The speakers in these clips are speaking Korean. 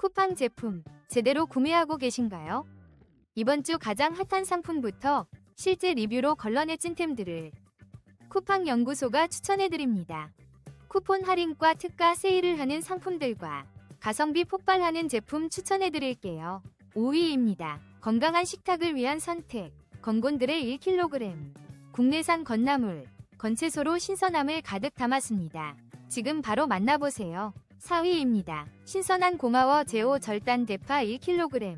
쿠팡 제품 제대로 구매하고 계신가요? 이번 주 가장 핫한 상품부터 실제 리뷰로 걸러내 찐템들을 쿠팡 연구소가 추천해드립니다. 쿠폰 할인과 특가 세일을 하는 상품들과 가성비 폭발하는 제품 추천해드릴게요. 5위입니다. 건강한 식탁을 위한 선택. 건곤들의 1kg. 국내산 건나물, 건채소로 신선함을 가득 담았습니다. 지금 바로 만나보세요. 4위입니다. 신선한 고마워 제오 절단 대파 1kg.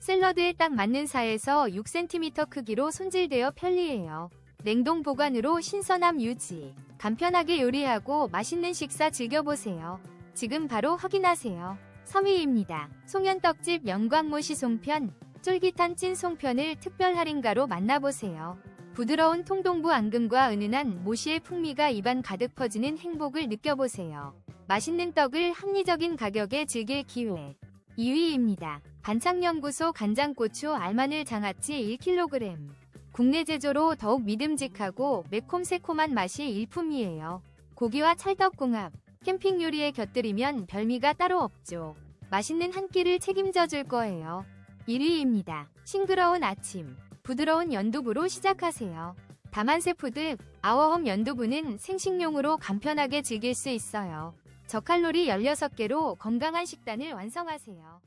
샐러드에 딱 맞는 사에서 6cm 크기로 손질되어 편리해요. 냉동 보관으로 신선함 유지. 간편하게 요리하고 맛있는 식사 즐겨보세요. 지금 바로 확인하세요. 3위입니다. 송현떡집 영광모시 송편. 쫄깃한 찐 송편을 특별 할인가로 만나보세요. 부드러운 통동부 앙금과 은은한 모시의 풍미가 입안 가득 퍼지는 행복을 느껴보세요. 맛있는 떡을 합리적인 가격에 즐길 기회. 2위입니다. 반창연구소 간장고추 알마늘 장아찌 1kg. 국내 제조로 더욱 믿음직하고 매콤새콤한 맛이 일품이에요. 고기와 찰떡궁합, 캠핑 요리에 곁들이면 별미가 따로 없죠. 맛있는 한 끼를 책임져 줄 거예요. 1위입니다. 싱그러운 아침, 부드러운 연두부로 시작하세요. 다만세푸드 아워홈 연두부는 생식용으로 간편하게 즐길 수 있어요. 저칼로리 16개로 건강한 식단을 완성하세요.